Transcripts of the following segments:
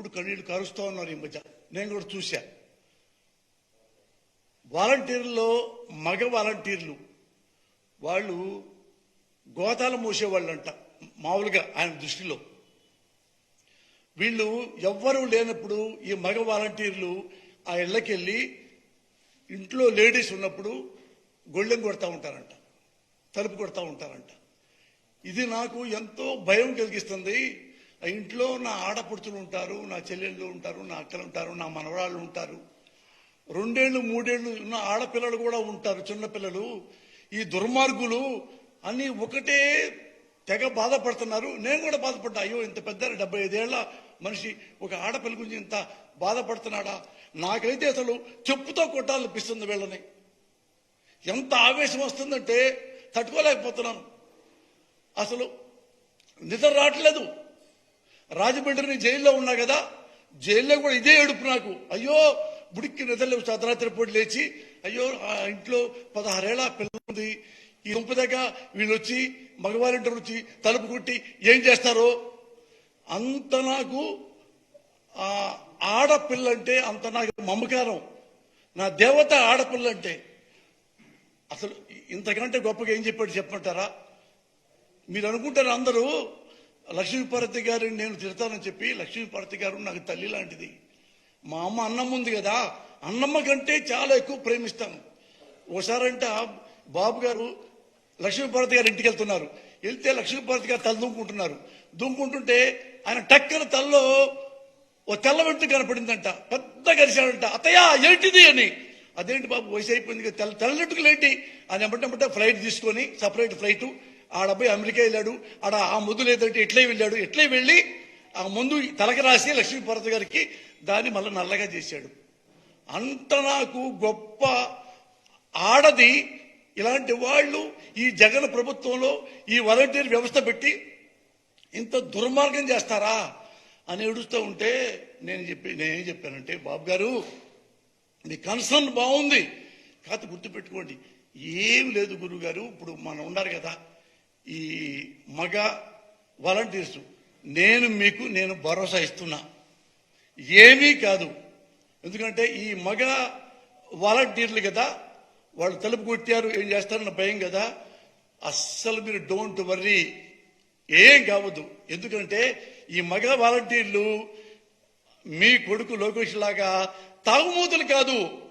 ఇప్పుడు కన్నీళ్ళు కారుస్తూ ఉన్నారు ఈ మధ్య. నేను కూడా చూశా. వాలంటీర్లో మగ వాలంటీర్లు వాళ్ళు గోతాలు మోసేవాళ్ళంట మామూలుగా ఆయన దృష్టిలో. వీళ్ళు ఎవ్వరూ లేనప్పుడు ఈ మగ వాలంటీర్లు ఆ ఇళ్ళకెళ్ళి ఇంట్లో లేడీస్ ఉన్నప్పుడు గొళ్ళెం కొడతా ఉంటారంట తలుపు కొడతా ఉంటారంట. ఇది నాకు ఎంతో భయం కలిగిస్తుంది. ఇంట్లో నా ఆడపడుచులు ఉంటారు నా చెల్లెళ్ళు ఉంటారు నా అక్కలు ఉంటారు నా మనవరాళ్ళు ఉంటారు. రెండేళ్ళు మూడేళ్ళు ఉన్న ఆడపిల్లలు కూడా ఉంటారు చిన్నపిల్లలు ఈ దుర్మార్గులు అన్ని ఒకటే తెగ బాధపడుతున్నారు. నేను కూడా బాధపడ్డా అయ్యో ఇంత పెద్ద డెబ్బై ఐదేళ్ళ మనిషి ఒక ఆడపిల్ల గురించి ఇంత బాధపడుతున్నాడా? నాకైతే అసలు చెప్పుతో కొట్టాలనిపిస్తుంది వీళ్ళని. ఎంత ఆవేశం వస్తుందంటే తట్టుకోలేకపోతున్నాను. అసలు నిద్ర రావట్లేదు. రాజమండ్రిని జైల్లో ఉన్నా కదా జైల్లో కూడా ఇదే ఏడుపు నాకు. అయ్యో బుడికి నిద్రలు అర్ధరాత్రి పూట లేచి అయ్యో ఆ ఇంట్లో పదహారేళ్ళ పిల్ల ఉంది. ఈ గుంపు దగ్గర వీళ్ళు వచ్చి మగవారింటర్ వచ్చి తలుపు కొట్టి ఏం చేస్తారో? అంత నాకు ఆ ఆడపిల్ల అంటే అంత నాకు మమకారం. నా దేవత ఆడపిల్ల అంటే అసలు ఇంతకంటే గొప్పగా ఏం చెప్పాడు చెప్పమంటారా? మీరు అనుకుంటారు అందరూ లక్ష్మీపార్వతి గారిని నేను తిడతానని చెప్పి లక్ష్మీపార్వతి గారు నాకు తల్లి లాంటిది. మా అమ్మ అన్నం ఉంది కదా అన్నమ్మ కంటే చాలా ఎక్కువ ప్రేమిస్తాను. ఒకసారంట బాబు గారు లక్ష్మీపార్వతి గారి ఇంటికి వెళ్తున్నారు. వెళ్తే లక్ష్మీపార్వతి గారు తల దుంకుంటున్నారు. దుంకుంటుంటే ఆయన టక్కన తల్లో ఓ తెల్ల వెంట్రుక కనపడిందంట. పెద్ద గరిశాడంట అతయ్య ఏంటిది? అని. అదేంటి బాబు వయసు అయిపోయింది తెల్ల తెల్లట్టుకులు ఏంటి? అని ఎమ్మటెమ్మటే ఫ్లైట్ తీసుకొని సపరేట్ ఫ్లైట్ ఆడబ్బాయి అమెరికా వెళ్ళాడు. ఆడ ఆ ముందు లేదంటే ఇట్లే వెళ్ళాడు? ఇట్లే వెళ్ళి ఆ ముందు తలకి రాసి లక్ష్మీపార్వతి గారికి దాన్ని మళ్ళీ నల్లగా చేశాడు. అంత నాకు గొప్ప ఆడది ఇలాంటి వాళ్ళు ఈ జగన్ ప్రభుత్వంలో ఈ వాలంటీర్ వ్యవస్థ పెట్టి ఇంత దుర్మార్గం చేస్తారా అని ఏడుస్తూ ఉంటే నేను చెప్పి నేనేం చెప్పానంటే బాబు గారు మీ కన్సర్న్ బాగుంది. కాకపోతే గుర్తుపెట్టుకోండి. ఏం లేదు గురువు గారు ఇప్పుడు మనం ఉన్నారు కదా. ఈ మగ వాలంటీర్స్ నేను మీకు నేను భరోసా ఇస్తున్నా. ఏమీ కాదు. ఎందుకంటే ఈ మగ వాలంటీర్లు కదా వాళ్ళు తలుపు కొట్టారు ఏం చేస్తారన్న భయం కదా. అస్సలు మీరు డోంట్ వర్రీ. ఏం కావద్దు. ఎందుకంటే ఈ మగ వాలంటీర్లు మీ కొడుకు లోకేష్ లాగా తాగుమూతులు కాదు.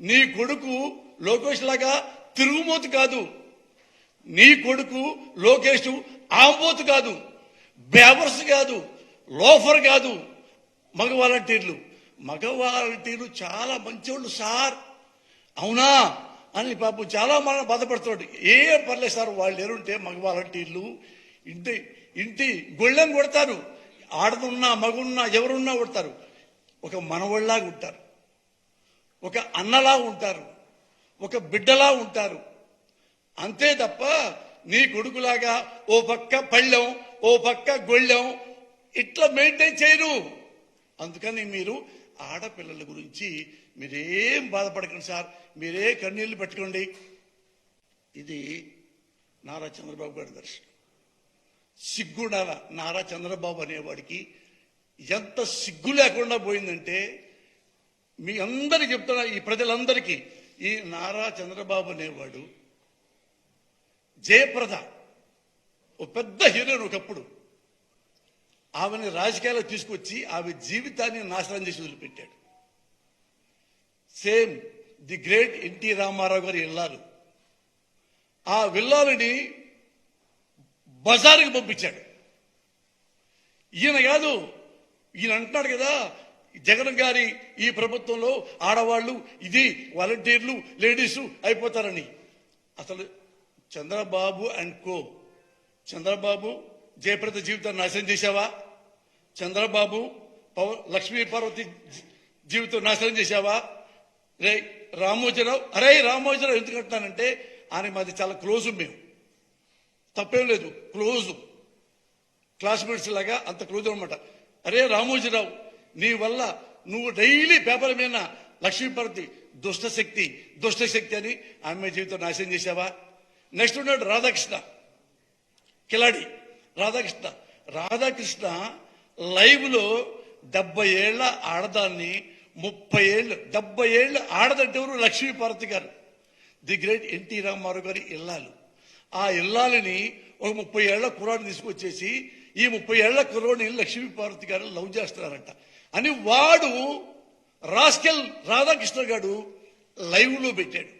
నీ కొడుకు లోకేష్ లాగా తిరుగుమూతు కాదు. నీ కొడుకు లోకేష్ ఆంబోతు కాదు బేవర్స్ కాదు లోఫర్ కాదు మగ వాలంటీర్లు మగ వాలంటీర్లు చాలా మంచోళ్ళు సార్. అవునా? అని పాపం చాలా మనం బాధపడుతున్నాడు. ఏం పర్లేదు సార్ వాళ్ళు ఎరుంటే మగ వాలంటీర్లు ఇంటి ఇంటి గొళ్ళెం కొడతారు. ఆడదున్నా మగున్నా ఎవరున్నా కొడతారు. ఒక మనవళ్ళలాగా ఉంటారు. ఒక అన్నలా ఉంటారు. ఒక బిడ్డలా ఉంటారు. అంతే తప్ప నీ కొడుకులాగా ఓ పక్క పళ్ళెం ఓ పక్క గొళ్ళెం ఇట్లా మెయింటైన్ చేయరు అందుకని మీరు ఆడపిల్లల గురించి మీరేం బాధపడకండి సార్. మీరే కన్నీళ్ళు పెట్టుకోండి. ఇది నారా చంద్రబాబు గారి దర్శనం. సిగ్గుండాల నారా చంద్రబాబు అనేవాడికి ఎంత సిగ్గు లేకుండా పోయిందంటే మీ అందరికి చెప్తున్నా ఈ ప్రజలందరికీ ఈ నారా చంద్రబాబు అనేవాడు జయప్రద. ఓ పెద్ద హీరోయిన్ ఒకప్పుడు. ఆమెని రాజకీయాల్లో తీసుకొచ్చి ఆమె జీవితాన్ని నాశనం చేసి వదిలిపెట్టాడు. Same the great N T Ramarao గారి ఇల్లాలు. ఆ విల్లాలని బజారుకి పంపించాడు. ఈయన కాదు ఈయన అంటున్నాడు కదా జగన్ గారి ఈ ప్రభుత్వంలో ఆడవాళ్ళు ఇది వాలంటీర్లు లేడీసు అయిపోతారని. అసలు చంద్రబాబు అండ్ కో. చంద్రబాబు జయప్రద జీవితాన్ని నాశనం చేశావా? చంద్రబాబు పవ- లక్ష్మీ పార్వతి జీవితం నాశనం చేశావా? రే రామోజీరావు అరే రామోజీరావు ఎందుకు అంటున్నానంటే ఆయన మాది చాలా క్లోజ్ మేము. తప్పేం లేదు క్లోజ్. క్లాస్మేట్స్ లాగా అంత క్లోజ్ అనమాట అరే రామోజీరావు నీ వల్ల నువ్వు డైలీ పేపర్ మీద లక్ష్మీపార్వతి దుష్ట శక్తి దుష్ట శక్తి అని ఆమె జీవితం నాశనం చేశావా? నెక్స్ట్ ఉన్నాడు రాధాకృష్ణ కిలాడి రాధాకృష్ణ. రాధాకృష్ణ లైవ్లో డెబ్బై ఏళ్ళ ఆడదాన్ని ముప్పై ఏళ్ళు డెబ్బై ఏళ్ళు ఆడదంటేవరు లక్ష్మీపార్వతి గారు. ది గ్రేట్ ఎన్టీ రామారావు గారి ఇల్లాలు. ఆ ఇల్లాలని ఒక ముప్పై ఏళ్ళ కుర్రాడిని తీసుకొచ్చేసి ఈ ముప్పై ఏళ్ళ కుర్రోడిని లక్ష్మీపార్వతి గారు లవ్ చేస్తున్నారంట. అని వాడు రాస్కెల్ రాధాకృష్ణ గారు లైవ్లో పెట్టాడు.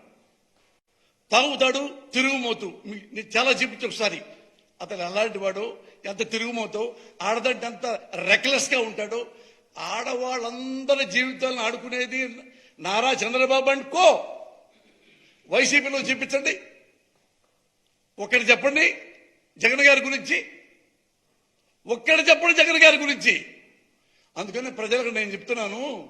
తాగుతాడు తిరుగుమోతు. నేను చాలా చూపించు ఒకసారి. అతను అలాంటి వాడు ఎంత తిరుగుమోతో ఆడదంటే ఎంత రెక్లెస్గా ఉంటాడో ఆడవాళ్ళందరి జీవితాలను ఆడుకునేది నారా చంద్రబాబు అండ్ కో. వైసీపీలో చూపించండి. ఒక్కటి చెప్పండి జగన్ గారి గురించి. ఒక్కడు చెప్పండి జగన్ గారి గురించి. అందుకని ప్రజలకు నేను చెప్తున్నాను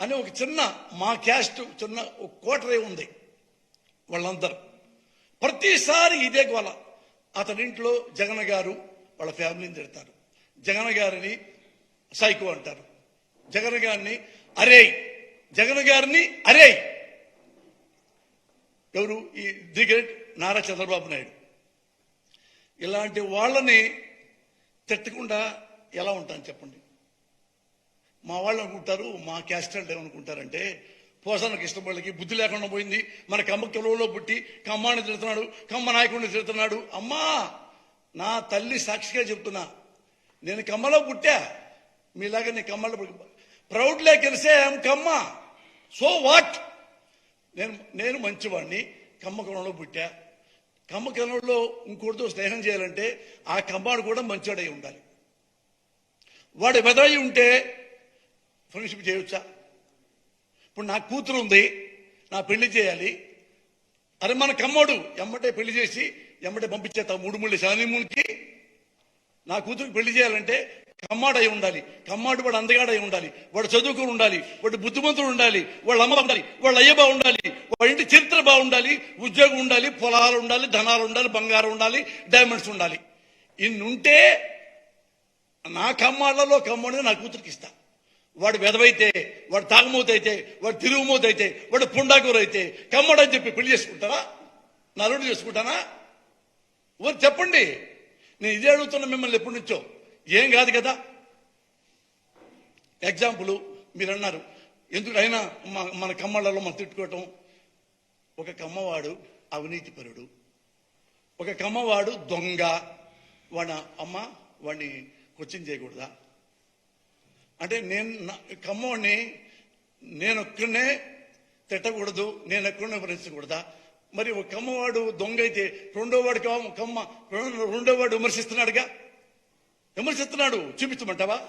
అని ఒక చిన్న మా క్యాస్ట్ చిన్న ఒక కోటరే ఉంది వాళ్ళందరూ. ప్రతిసారి ఇదే గోల. అతని ఇంట్లో జగన్ గారు వాళ్ళ ఫ్యామిలీని తిడతారు. జగన్ గారిని సైకో అంటారు. జగన్ గారిని అరే జగన్ గారిని అరే. ఎవరు? ఈ ది గ్రేట్ నారా చంద్రబాబు నాయుడు. ఇలాంటి వాళ్ళని తిట్టకుండా ఎలా ఉంటాను చెప్పండి? మా వాళ్ళు అనుకుంటారు మా క్యాస్ట్ అంటే ఏమనుకుంటారంటే పోసాన కృష్ణపల్లికి బుద్ధి లేకుండా పోయింది. మన కమ్మ కిలోలో పుట్టి కమ్మాని తిడుతున్నాడు కమ్మ నాయకుడిని తిడుతున్నాడు. అమ్మా నా తల్లి సాక్షిగా చెప్తున్నా నేను కమ్మలో పుట్టా. మీలాగా నేను కమ్మలో proudly I'm Kamma. So what? నేను నేను మంచివాడిని కమ్మ కులంలో పుట్టా. కమ్మ కులంలో ఇంకోటితో స్నేహం చేయాలంటే ఆ కమ్మాడు కూడా మంచివాడై ఉండాలి. వాడు వెదయి ఉంటే ఫ్రెండ్షిప్ చేయొచ్చా? ఇప్పుడు నా కూతురు ఉంది నా పెళ్ళి చేయాలి. అరే మన కమ్మోడు ఎమ్మటే పెళ్ళి చేసి ఎమ్మటే పంపించేస్తా మూడు మూడు శానిమూనికి నా కూతురికి పెళ్ళి చేయాలంటే కమ్మాడు అయి ఉండాలి. కమ్మాడు వాడు అందగాడు అయి ఉండాలి. వాడు చదువుకుని ఉండాలి. వాడు బుద్ధిమంతుడు ఉండాలి. వాళ్ళ అమ్మ ఉండాలి. వాళ్ళ అయ్య బాగుండాలి వాళ్ళ ఇంటి చరిత్ర బాగుండాలి. ఉద్యోగం ఉండాలి. పొలాలు ఉండాలి. ధనాలు ఉండాలి. బంగారం ఉండాలి. డైమండ్స్ ఉండాలి. ఇన్నుంటే నా కమ్మాళ్ళలో కమ్మడిని నా కూతురికి ఇస్తా. వాడు వెదవైతే వాడు తాగుమూత అయితే వాడు తిరుగుమూత అయితే వాడు పుండాకూర అయితే కమ్మడని చెప్పి పెళ్ళి చేసుకుంటారా నలుడు చేసుకుంటానా? ఊరు చెప్పండి. నేను ఇదే అడుగుతున్నా మిమ్మల్ని ఎప్పటి నుంచో. ఏం కాదు కదా? ఎగ్జాంపుల్ మీరు అన్నారు ఎందుకు అయినా మా- మన కమ్మళ్ళలో మనం తిట్టుకోవటం. ఒక కమ్మవాడు అవినీతిపరుడు ఒక కమ్మవాడు దొంగ. వాడి అమ్మ వాడిని క్వశ్చన్ చేయకూడదా? అంటే నేను నా- కమ్మవాడిని నేను ఒక్కనే తిట్టకూడదు నేను ఎక్కడనే విమర్శించకూడదా? మరి ఒక కమ్మవాడు దొంగ అయితే రెండో వాడు కమ్మ కమ్మ రెండో- రెండో వాడు విమర్శిస్తున్నాడుగా? విమర్శిస్తున్నాడు. చూపించమంటావా?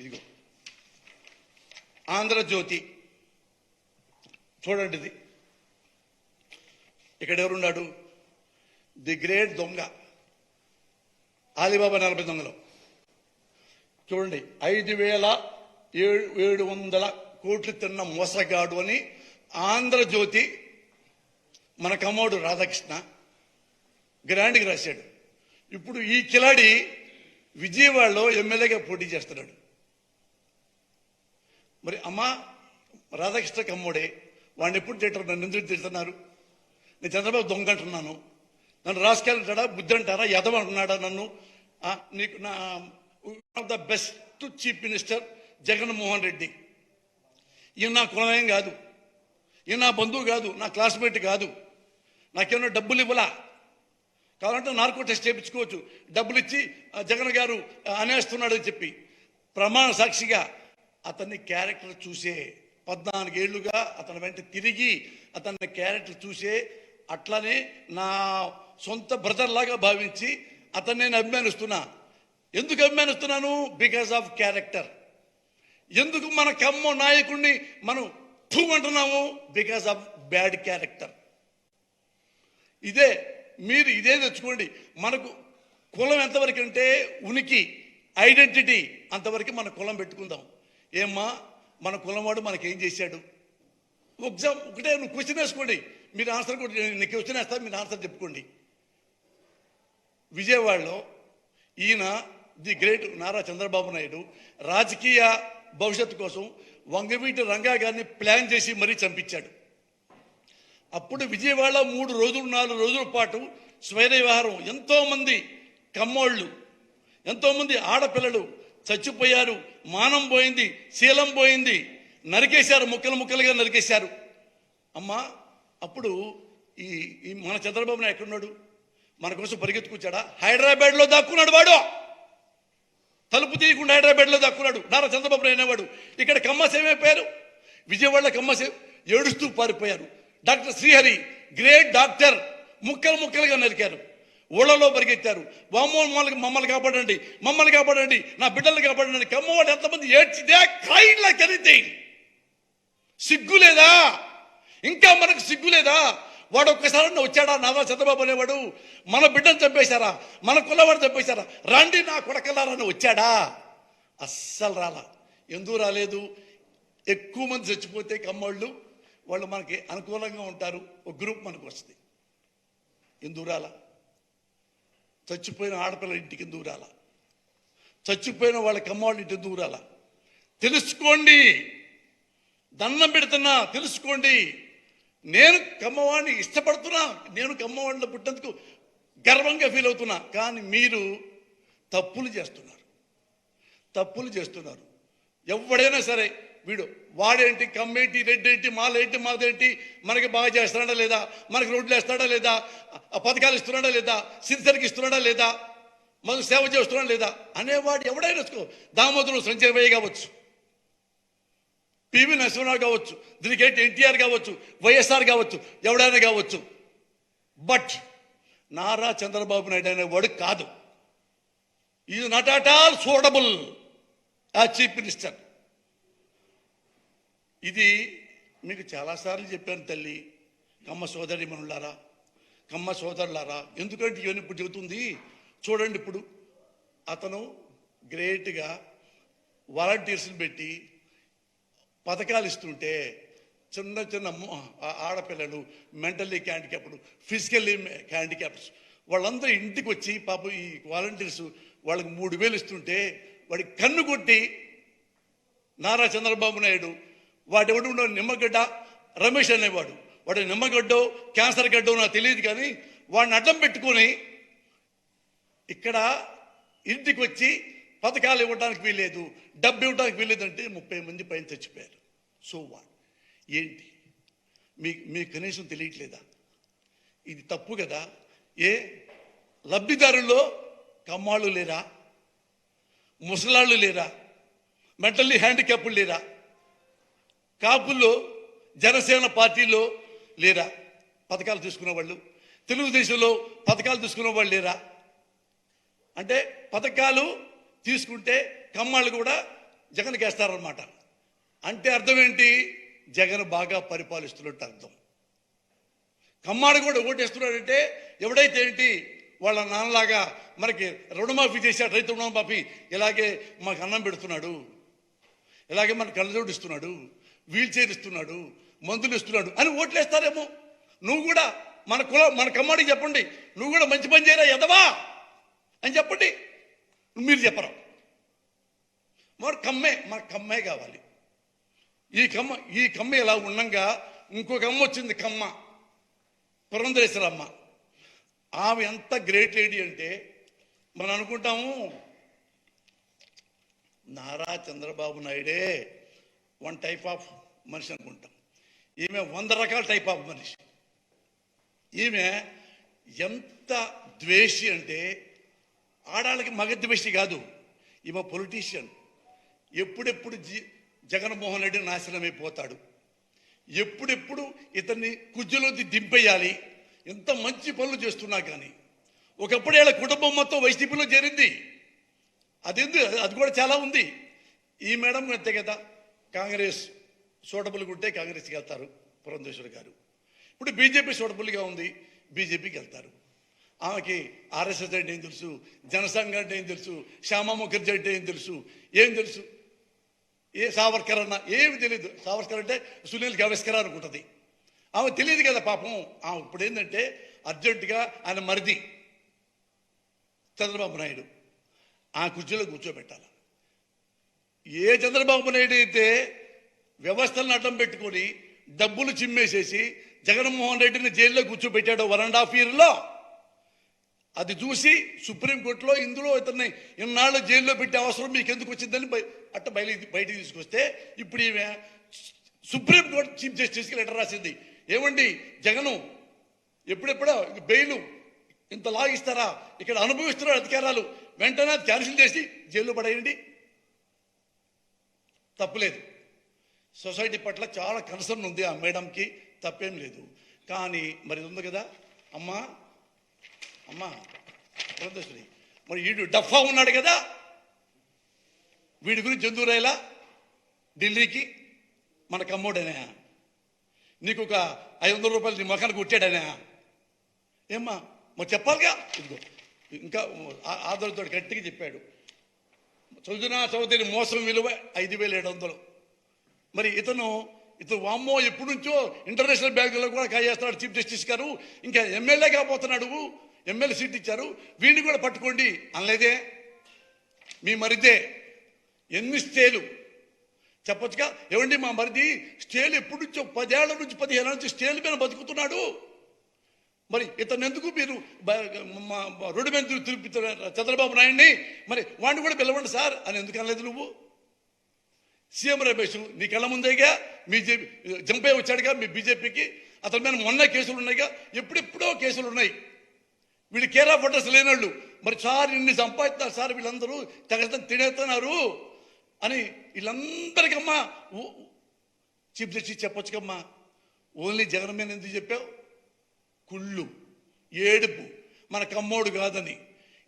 ఇదిగో. ఆంధ్రజ్యోతి. చూడండి ఇది ఇక్కడ ఎవరున్నాడు? ది గ్రేట్ దొంగ. ఆలిబాబా నలభై దొంగలు చూడండి ఐదు వేల ఏడు ఏడు వందల కోట్లు తిన్న మోసగాడు అని ఆంధ్రజ్యోతి మన కమ్మోడు రాధాకృష్ణ గ్రాండ్కి రాశాడు. ఇప్పుడు ఈ కిలాడి విజయవాడలో ఎమ్మెల్యేగా పోటీ చేస్తున్నాడు. మరి అమ్మ రాధాకృష్ణ కమ్మోడే వాడిని ఎప్పుడు తింటారు నన్ను ఎందుకు తిడుతున్నారు? నేను చంద్రబాబు దొంగ అంటున్నాను. నన్ను రాసుకెళ్తాడా? బుద్ధి అంటారా? యదవ అంటున్నాడా నన్ను? నీకు నా of the best chief minister Jaganmohan Reddy. ఈయన నా కులమేం కాదు. ఈయన నా బంధువు కాదు నా క్లాస్మేట్ కాదు. నాకేమన్నా డబ్బులు ఇవ్వలా? కావాలంటే నార్కో టెస్ట్ చేయించుకోవచ్చు. డబ్బులు ఇచ్చి ఆ, జగన్ గారు అనేస్తున్నాడు అని చెప్పి. ప్రమాణ సాక్షిగా అతన్ని క్యారెక్టర్ చూసే పద్నాలుగేళ్ళుగా అతని వెంట తిరిగి అతని క్యారెక్టర్ చూసే అట్లనే నా సొంత బ్రదర్ లాగా భావించి అతన్ని నేను అభిమానిస్తున్నా. ఎందుకు అభిమానిస్తున్నాను? బికాస్ ఆఫ్ క్యారెక్టర్ ఎందుకు మన కమ్మ నాయకుడిని మనం థూ అంటున్నాము? బికాస్ ఆఫ్ బ్యాడ్ క్యారెక్టర్ ఇదే మీరు ఇదే తెచ్చుకోండి. మనకు కులం ఎంతవరకు అంటే ఉనికి ఐడెంటిటీ అంతవరకు మన కులం పెట్టుకుందాం. ఏమ్మా మన కులం వాడు మనకేం చేశాడు? ఎగ్జామ్ ఒకటే నువ్వు క్వశ్చన్ వేసుకోండి. మీరు ఆన్సర్ కూడా నేను క్వశ్చన్ వేస్తా మీరు ఆన్సర్ చెప్పుకోండి. విజయవాడలో ఈయన ది గ్రేట్ నారా చంద్రబాబు నాయుడు రాజకీయ భవిష్యత్తు కోసం వంగవీటి రంగా గారిని ప్లాన్ చేసి మరీ చంపించాడు. అప్పుడు విజయవాడలో మూడు రోజులు నాలుగు రోజుల పాటు స్వైర విహారం. ఎంతోమంది కమ్మోళ్ళు ఎంతోమంది ఆడపిల్లలు చచ్చిపోయారు. మానం పోయింది శీలం పోయింది. నరికేశారు ముక్కలు ముక్కలుగా నరికేశారు. అమ్మా అప్పుడు ఈ ఈ మన చంద్రబాబు నాయుడు ఎక్కడున్నాడు? మన కోసం పరిగెత్తుకొచ్చాడా? హైదరాబాద్లో దాక్కున్నాడు వాడు. తలుపు తీయకుండా హైదరాబాద్లో దాక్కున్నాడు. నారా చంద్రబాబు అయినవాడు ఇక్కడ కమ్మస్ ఏమైపోయారు విజయవాడలో కమ్మసేవ్ ఏడుస్తూ పారిపోయారు. డాక్టర్ శ్రీహరి గ్రేట్ డాక్టర్ ముక్కలు ముక్కలుగా నరికారు. ఊళ్ళలో పరిగెత్తారు. వామ్మో మమ్మల్ని మమ్మల్ని కాపాడండి. మమ్మల్ని కాపాడండి. నా బిడ్డల్ని కాపాడండి. కమ్మవాడు ఎంతమంది ఏడ్చిదే క్రైడ్ లైక్ ఎనీథింగ్. సిగ్గు లేదా? ఇంకా మనకు సిగ్గు లేదా? వాడు ఒక్కసారి వచ్చాడా? నారా చంద్రబాబు అనేవాడు. మన బిడ్డను చంపేశారా? మన కులవాడు చంపేశారా? రండి నా కొడకలారని వచ్చాడా? అస్సలు రాలా. ఎందుకు రాలేదు? ఎక్కువ మంది చచ్చిపోతే కమ్మోళ్ళు. వాళ్ళు మనకి అనుకూలంగా ఉంటారు. ఒక గ్రూప్ మనకు వస్తుంది. ఎందుకు రాలా? చచ్చిపోయిన ఆడపిల్ల ఇంటికి ఎందుకు రాలా? చచ్చిపోయిన వాళ్ళ కమ్మవాళ్ళ ఇంటి ఎందుకు రాలా? తెలుసుకోండి. దండం పెడుతున్నా తెలుసుకోండి. నేను కమ్మవాడిని ఇష్టపడుతున్నా నేను కమ్మవాడిలో పుట్టేందుకు గర్వంగా ఫీల్ అవుతున్నా. కానీ మీరు తప్పులు చేస్తున్నారు. తప్పులు చేస్తున్నారు. ఎవడైనా సరే వీడు వాడేంటి కమ్మేంటి రెడ్డేంటి మాలేంటి మాదేంటి మనకి బాగా చేస్తున్నాడా లేదా మనకి రోడ్లు వేస్తాడా లేదా పథకాలు ఇస్తున్నాడా లేదా సిరిసరికి ఇస్తున్నాడా లేదా మనకు సేవ చేస్తున్నాడా లేదా అనేవాడు ఎవడైనా దామోదరుడు దామోదరం సంజయ్ కావచ్చు. పివి నరసింహరావు కావచ్చు దీనికి ఏంటి ఎన్టీఆర్ కావచ్చు వైఎస్ఆర్ కావచ్చు ఎవడైనా కావచ్చు. బట్ నారా చంద్రబాబు నాయుడు అనేవాడు కాదు. ఇది నాట్ అట్ ఆల్ సూడబుల్ ఆ చీఫ్ మినిస్టర్ ఇది మీకు చాలాసార్లు చెప్పాను తల్లి. కమ్మ సోదరి మనులారా కమ్మ సోదరులారా ఎందుకంటే ఇవన్నీ ఇప్పుడు చెబుతుంది చూడండి ఇప్పుడు అతను గ్రేట్గా వాలంటీర్స్ని పెట్టి పథకాలు ఇస్తుంటే చిన్న చిన్న ఆడపిల్లలు మెంటల్లీ హ్యాండిక్యాప్డ్ ఫిజికల్లీ హ్యాండిక్యాప్డ్స్ వాళ్ళందరూ ఇంటికి వచ్చి పాపం ఈ వాలంటీర్స్ వాళ్ళకి మూడు వేలు ఇస్తుంటే వాడి కన్ను కొట్టి నారా చంద్రబాబు నాయుడు వాడెవడు ఉండో నిమ్మగడ్డ రమేష్ అనేవాడు. వాడు నిమ్మగడ్డో క్యాన్సర్ గడ్డో నాకు తెలియదు కానీ వాడిని అడ్డం పెట్టుకొని ఇక్కడ ఇంటికి వచ్చి పథకాలు ఇవ్వడానికి వీల్లేదు డబ్బు ఇవ్వడానికి వీల్లేదు అంటే ముప్పై మంది పైన చచ్చిపోయారు. సో వాట్ ఏంటి? మీకు మీకు కనీసం తెలియట్లేదా? ఇది తప్పు కదా? ఏ? లబ్ధిదారుల్లో కమ్మాళ్ళు లేరా? ముసలాళ్ళు లేరా? మెంటల్లీ హ్యాండిక్యాప్లు లేరా? కాపుల్లో జనసేన పార్టీలో లేరా? పథకాలు తీసుకునే వాళ్ళు? తెలుగుదేశంలో పథకాలు తీసుకునే వాళ్ళు లేరా? అంటే పథకాలు తీసుకుంటే కమ్మాళ్ళు కూడా జగన్కి వేస్తారనమాట అంటే అర్థం ఏంటి జగన్ బాగా పరిపాలిస్తున్నట్టు అర్థం. కమ్మాడు కూడా ఓటేస్తున్నాడంటే ఎవడైతే ఏంటి? వాళ్ళ నాన్నలాగా మనకి రుణమాఫీ చేశాడు రైతు రుణమాఫీ ఇలాగే మాకు అన్నం పెడుతున్నాడు. ఇలాగే మన కళ్ళజోడు ఇస్తున్నాడు. వీల్ చైర్ ఇస్తున్నాడు. మందులు ఇస్తున్నాడు. అని ఓట్లేస్తారేమో. నువ్వు కూడా మన కులం మన కమ్మాడికి చెప్పండి. నువ్వు కూడా మంచి పని చేయరా ఎదవా అని చెప్పండి. మీరు చెప్పరు? మరి కమ్మే మన కమ్మే కావాలి. ఈ కమ్మ ఈ కమ్మ ఇలా ఉండంగా ఇంకొక అమ్మ వచ్చింది కమ్మ. పురంధరేశ్వరమ్మ ఆమె ఎంత గ్రేట్ లేడీ అంటే మనం అనుకుంటాము నారా చంద్రబాబు నాయుడే వన్ టైప్ ఆఫ్ మనిషి అనుకుంటాం. ఈమె వంద రకాల టైప్ ఆఫ్ మనిషి. ఈమె ఎంత ద్వేషి అంటే ఆడాళ్ళకి మగ ద్వేషి కాదు ఈమె పొలిటీషియన్ ఎప్పుడెప్పుడు జి జగన్మోహన్ రెడ్డి నాశనమైపోతాడు ఎప్పుడెప్పుడు ఇతన్ని కుజ్జులోకి దింపేయాలి ఎంత మంచి పనులు చేస్తున్నా కానీ ఒకప్పుడు ఇలా కుటుంబం మొత్తం వైసీపీలో చేరింది. అది అది కూడా చాలా ఉంది. ఈ మేడం అంతే కదా కాంగ్రెస్ సూటబుల్గా ఉంటే కాంగ్రెస్కి వెళ్తారు పురంధేశ్వర్ గారు. ఇప్పుడు బీజేపీ సూటబుల్గా ఉంది బీజేపీకి వెళ్తారు. ఆమెకి ఆర్ఎస్ఎస్ అంటే ఏం తెలుసు? జనసంఘ అంటే ఏం తెలుసు? శ్యామా ముఖర్జీ అంటే ఏం తెలుసు? ఏం తెలుసు? ఏ సావర్కర్ అన్న ఏమి తెలియదు సావర్కర్ అంటే సునీల్ గవేస్కర్ అనుకుంటుంది. ఆమె తెలియదు కదా పాపం. ఆమె ఇప్పుడు ఏంటంటే అర్జెంటుగా ఆయన మరిది చంద్రబాబు నాయుడు ఆ కుర్చీలో కూర్చోబెట్టాలి. ఏ చంద్రబాబు నాయుడు అయితే వ్యవస్థలను అడ్డం పెట్టుకొని డబ్బులు చిమ్మేసేసి జగన్మోహన్ రెడ్డిని జైల్లో కూర్చోబెట్టాడు వన్ అండ్ హాఫ్ ఇయర్లో అది చూసి సుప్రీంకోర్టులో ఇందులో ఇతన్ని ఇన్నాళ్ళు జైల్లో పెట్టే అవసరం మీకు ఎందుకు వచ్చిందని అట్ట బయలు బయటికి తీసుకొస్తే ఇప్పుడు ఈమె సుప్రీంకోర్టు చీఫ్ జస్టిస్కి లెటర్ రాసింది. ఏమండి జగను ఎప్పుడెప్పుడో బెయిలు ఇంత లాగిస్తారా? ఇక్కడ అనుభవిస్తున్నారు అధికారాలు. వెంటనే క్యాన్సిల్ చేసి జైల్లో పడేయండి. తప్పులేదు. సొసైటీ పట్ల చాలా కన్సర్న్ ఉంది ఆ మేడంకి. తప్పేం లేదు. కానీ మరి ఉంది కదా. అమ్మా అమ్మా పురంధేశ్వరి మరి వీడు డఫా ఉన్నాడు కదా? వీడి గురించి ఎందుకు రాయలా? ఢిల్లీకి మన కమ్మోడనే. నీకు ఒక ఐదు వందల రూపాయలు నీ మొఖానికి కొట్టాడనే. ఏమ్మా మరి చెప్పాలిగా? ఇదిగో ఇంకా ఆ- గట్టిగా చెప్పాడు. చదువునా చౌదరి మోసం విలువ ఐదు వేల ఏడు వందలు. మరి ఇతను ఇతను వామ్మో ఎప్పటి నుంచో ఇంటర్నేషనల్ బ్యాంకులో కూడా కాజేస్తున్నాడు చీఫ్ జస్టిస్ గారు. ఇంకా ఎమ్మెల్యే కాబోతున్నాడు ఎమ్మెల్యే సీట్ ఇచ్చారు. వీడిని కూడా పట్టుకోండి అనలేదే. మీ మరిదే. ఎన్ని స్టేలు? చెప్పొచ్చుగా? ఏమండి మా మరిది స్టేలు ఎప్పుడు నుంచో పదేళ్ళ నుంచి పదిహేను నుంచి స్టేల్ మీద బతుకుతున్నాడు? మరి ఇతను ఎందుకు మీరు బ- మా- రోడ్డు మీద చంద్రబాబు నాయుడిని? మరి వాడిని కూడా పిలవండి సార్ అని ఎందుకు అనలేదు నువ్వు? సీఎం రమేష్ నీ కళ్ళ ముందేగా బీజేపీ జంపే వచ్చాడుగా మీ బీజేపీకి. అతని మీద మొన్న కేసులు ఉన్నాయిగా ఎప్పుడెప్పుడో కేసులు ఉన్నాయి వీళ్ళు కేర్ ఆఫ్ అడ్రస్ లేనోళ్ళు. మరి సార్ ఇన్ని సంపాదిస్తారు సార్ వీళ్ళందరూ తగతం తినేస్తున్నారు అని వీళ్ళందరికమ్మా చీఫ్ జస్టిస్ చెప్పొచ్చుకమ్మా ఓన్లీ జగన్ మీద ఎందుకు చెప్పావు? కుళ్ళు ఏడుపు. మన కమ్మోడు కాదని.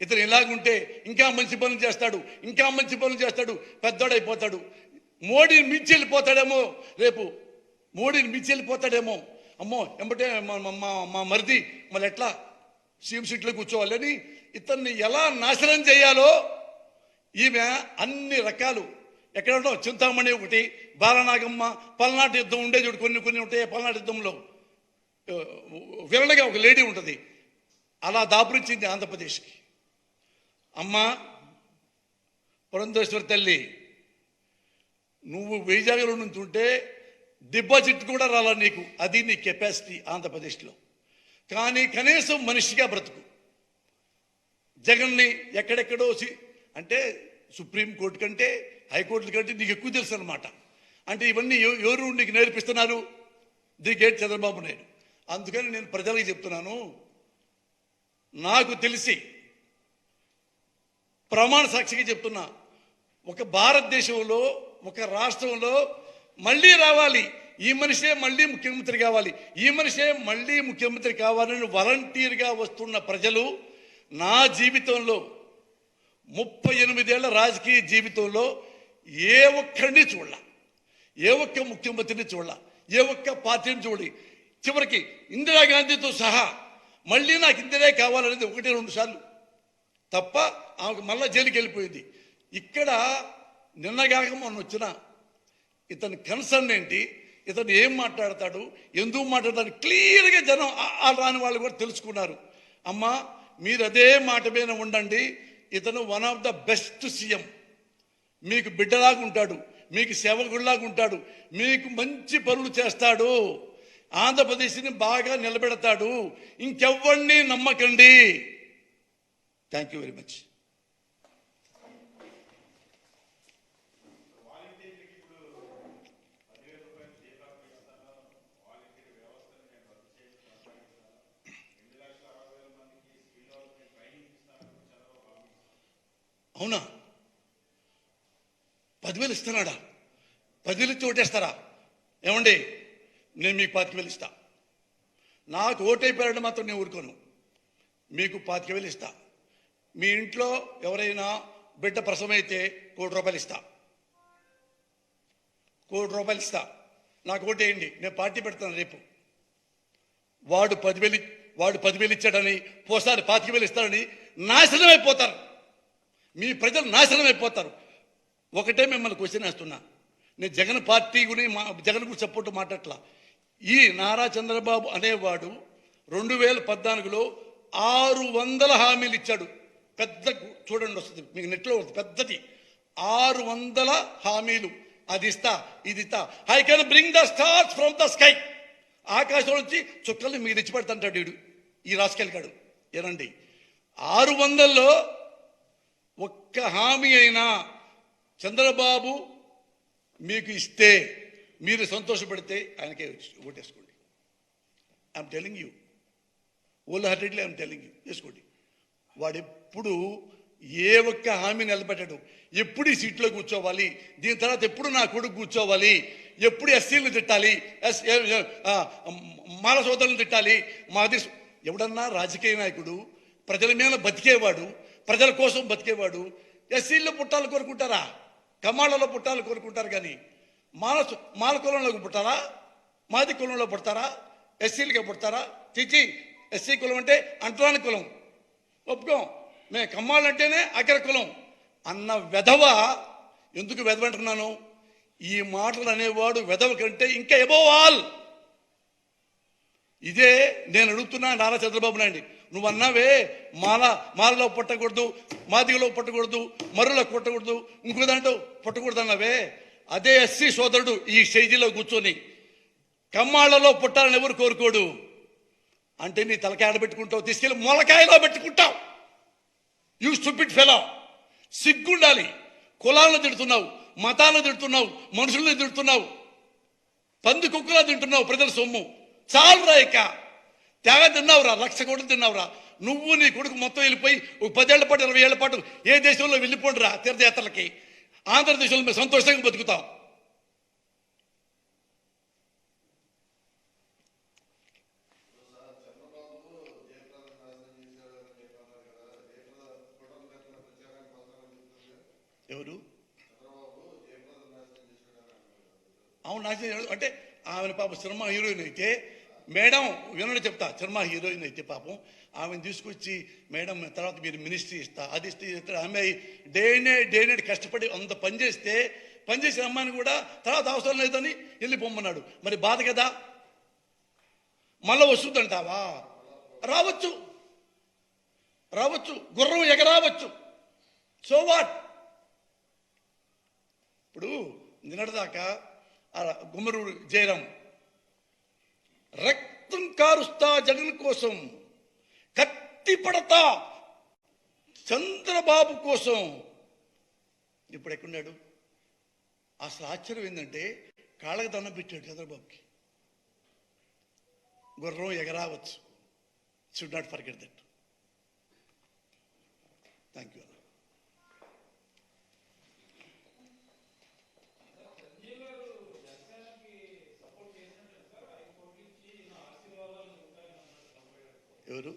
ఇతను ఇలాగుంటే ఇంకా మంచి పనులు చేస్తాడు ఇంకా మంచి పనులు చేస్తాడు పెద్దోడైపోతాడు. మోడీని మించి వెళ్ళిపోతాడేమో రేపు. మోడీని మించి వెళ్ళిపోతాడేమో అమ్మో ఎంబటే మా మా- మా మరిది మళ్ళీ ఎట్లా? సీఎం సీట్లో కూర్చోవాలని ఇతన్ని ఎలా నాశనం చేయాలో ఈమె అన్ని రకాలు. ఎక్కడ ఉండవు చింతామణి ఒకటి బాలనాగమ్మ పల్నాటి యుద్ధం ఉండే చూడు కొన్ని కొన్ని ఉంటాయి పల్నాటి యుద్ధంలో. విరళగా ఒక లేడీ ఉంటుంది. అలా దాపురించింది ఆంధ్రప్రదేశ్కి. అమ్మ పురంధేశ్వరి తల్లి నువ్వు వైజాగ్లో నుంచి ఉంటే డిపాజిట్ కూడా రాలా నీకు. అది నీ కెపాసిటీ ఆంధ్రప్రదేశ్లో. కానీ కనీసం మనిషిగా బ్రతుకు. జగన్ని ఎక్కడెక్కడో అంటే సుప్రీం కోర్టు కంటే హైకోర్టుల కంటే నీకు ఎక్కువ తెలుసు అనమాట అంటే ఇవన్నీ ఎవరు నీకు నేర్పిస్తున్నారు? The great Chandrababu Naidu. అందుకని నేను ప్రజలకు చెప్తున్నాను. నాకు తెలిసి ప్రమాణ సాక్షిగా చెప్తున్నా. ఒక భారతదేశంలో ఒక రాష్ట్రంలో మళ్ళీ రావాలి. ఈ మనిషే మళ్ళీ ముఖ్యమంత్రి కావాలి. ఈ మనిషే మళ్ళీ ముఖ్యమంత్రి కావాలని వాలంటీర్గా వస్తున్న ప్రజలు నా జీవితంలో ముప్పై ఎనిమిదేళ్ళ రాజకీయ జీవితంలో ఏ ఒక్కడిని చూడాల. ఏ ఒక్క ముఖ్యమంత్రిని చూడాల. ఏ ఒక్క పార్టీని చూడి చివరికి ఇందిరాగాంధీతో సహా మళ్ళీ నాకు ఇందిరే కావాలనేది ఒకటి రెండు సార్లు తప్ప ఆమెకు మళ్ళా జైలుకి వెళ్ళిపోయింది. ఇక్కడ నిన్నగాక మొన్న వచ్చిన ఇతని కన్సర్న్ ఏంటి? ఇతను ఏం మాట్లాడతాడు ఎందుకు మాట్లాడతాడు క్లియర్గా జనం రాని వాళ్ళు కూడా తెలుసుకున్నారు. అమ్మా మీరు అదే మాట మీద ఉండండి ఇతను one of the best CM మీకు బిడ్డలాగా ఉంటాడు మీకు సేవకుడిలాగా ఉంటాడు మీకు మంచి పనులు చేస్తాడు. ఆంధ్రప్రదేశ్ని బాగా నిలబెడతాడు. ఇంకెవ్వడిని నమ్మకండి. థ్యాంక్ యూ వెరీ మచ్ అవునా? పదివేలు ఇస్తున్నాడా? పదివేలు ఇచ్చి ఓటేస్తారా? ఏమండి? నేను మీకు పాతిక వేలు ఇస్తా. నాకు ఓటైపోయాడు మాత్రం నేను ఊరుకోను. మీకు పాతిక వేలు ఇస్తా. మీ ఇంట్లో ఎవరైనా బిడ్డ ప్రసవమైతే కోటి రూపాయలు ఇస్తా. కోటి రూపాయలు ఇస్తా. నాకు ఓటేయండి. నేను పార్టీ పెడతాను రేపు. వాడు పదివేలు వాడు పదివేలు ఇచ్చాడని పోసారి పాతిక వేలు ఇస్తాడని నాశనం అయిపోతారు మీ ప్రజలు నాశనం అయిపోతారు. ఒకటే మిమ్మల్ని క్వశ్చన్ వేస్తున్నా. నేను జగన్ పార్టీ గురించి మా జగన్ గురించి సపోర్ట్ మాట్లాడట్లా. ఈ నారా చంద్రబాబు అనేవాడు రెండు వేల పద్నాలుగులో ఆరు వందల హామీలు ఇచ్చాడు. పెద్ద చూడండి వస్తుంది మీకు నెట్లో వస్తుంది పెద్దది. ఆరు వందల హామీలు. అది ఇస్తా ఇది ఇస్తా. I can bring the stars from the sky ఆకాశం నుంచి చుక్కల్ని మీకు తెచ్చిపెడతాంటాడు వీడు. ఈ రాసుకెళ్ళికాడు ఏనండి. ఆరు వందల్లో ఒక్క హామీ అయినా చంద్రబాబు మీకు ఇస్తే మీరు సంతోషపడితే ఆయనకే ఓటేసుకోండి. I'm telling you wholeheartedly I'm telling you చేసుకోండి వాడు ఎప్పుడు ఏ ఒక్క హామీ నిలబెట్టాడు. ఎప్పుడు ఈ సీట్లో కూర్చోవాలి. దీని తర్వాత ఎప్పుడు నా కొడుకు కూర్చోవాలి. ఎప్పుడు ఎస్సీలు తిట్టాలి. ఎస్ మాల సోదరులు తిట్టాలి. మాది ఎవడన్నా రాజకీయ నాయకుడు ప్రజల మీద బతికేవాడు ప్రజల కోసం బతికేవాడు. ఎస్సీల్లో పుట్టాలు కోరుకుంటారా? కమ్మాళ్ళలో పుట్టాలు కోరుకుంటారు కానీ మాల మాల కులంలోకి పుట్టారా? మాది కులంలో పుడతారా? ఎస్సీలకి పుడతారా? చిచి ఎస్సీ కులం అంటే అంటరాని కులం. ఒప్పుకోం మేము కమ్మాలంటేనే అగ్ర కులం. అన్న వెధవ ఎందుకు వెధవంటున్నాను ఈ మాటలు అనేవాడు వెధవ కంటే ఇంకా ఎబోవ్ ఆల్ ఇదే నేను అడుగుతున్నా నారా చంద్రబాబు నాయుడు నువ్వు అన్నావే మాల మాలలో పుట్టకూడదు మాదిగలో పుట్టకూడదు మరులో పుట్టకూడదు ఇంకో దాంట్లో పట్టకూడదు అన్నావే అదే ఎస్సీ సోదరుడు ఈ స్టేజీలో కూర్చొని కమ్మాళ్ళలో పుట్టాలని ఎవరు కోరుకోడు? అంటే నీ తలకాయ ఆడబెట్టుకుంటావు తీసుకెళ్ళి మొలకాయలో పెట్టుకుంటావు. యూ స్టూపిడ్ ఫెలో సిగ్గుండాలి. కులాలను తిడుతున్నావు మతాలను తిడుతున్నావు మనుషులను తిడుతున్నావు. పంది కుక్కలా తింటున్నావు ప్రజల సొమ్ము. చాలు రాయక తెగ తిన్నావురా లక్ష కోట్లు తిన్నావురా. నువ్వు నీ కొడుకు మొత్తం వెళ్ళిపోయి ఒక పదేళ్ళ పాటు ఇరవై ఏళ్ళ పాటు ఏ దేశంలో వెళ్ళిపోండిరా తీర్థయాత్రలకి? ఆంధ్రదేశంలో మేము సంతోషంగా బతుకుతాం. ఎవరు? అవును నాకు అంటే ఆమె పాప సినిమా హీరోయిన్ అయితే మేడం వినండి చెప్తా. సినిమా హీరోయిన్ అయితే పాపం. ఆమెను తీసుకొచ్చి మేడం తర్వాత మీరు మినిస్ట్రీ ఇస్తా. అది ఇస్తే ఆమె డేనే డేనే కష్టపడి అంత పని చేస్తే పని అమ్మాయిని కూడా తర్వాత అవసరం లేదని వెళ్ళి పొమ్మన్నాడు. మరి బాధ కదా? మళ్ళా వస్తుందంటావా? రావచ్చు. రావచ్చు. గుర్రం ఎగరావచ్చు. So what? ఇప్పుడు నిన్నటిదాకా ఆ గుమ్మరూరు జయరాం రక్తం కారుస్తా జగన్ కోసం కత్తి పడతా చంద్రబాబు కోసం. ఇప్పుడు ఎక్కడున్నాడు? అసలు ఆశ్చర్యం ఏంటంటే కాళ్ళకి దండం పెట్టాడు చంద్రబాబుకి. గుర్రం ఎగరావచ్చు. Should not forget that thank you Eu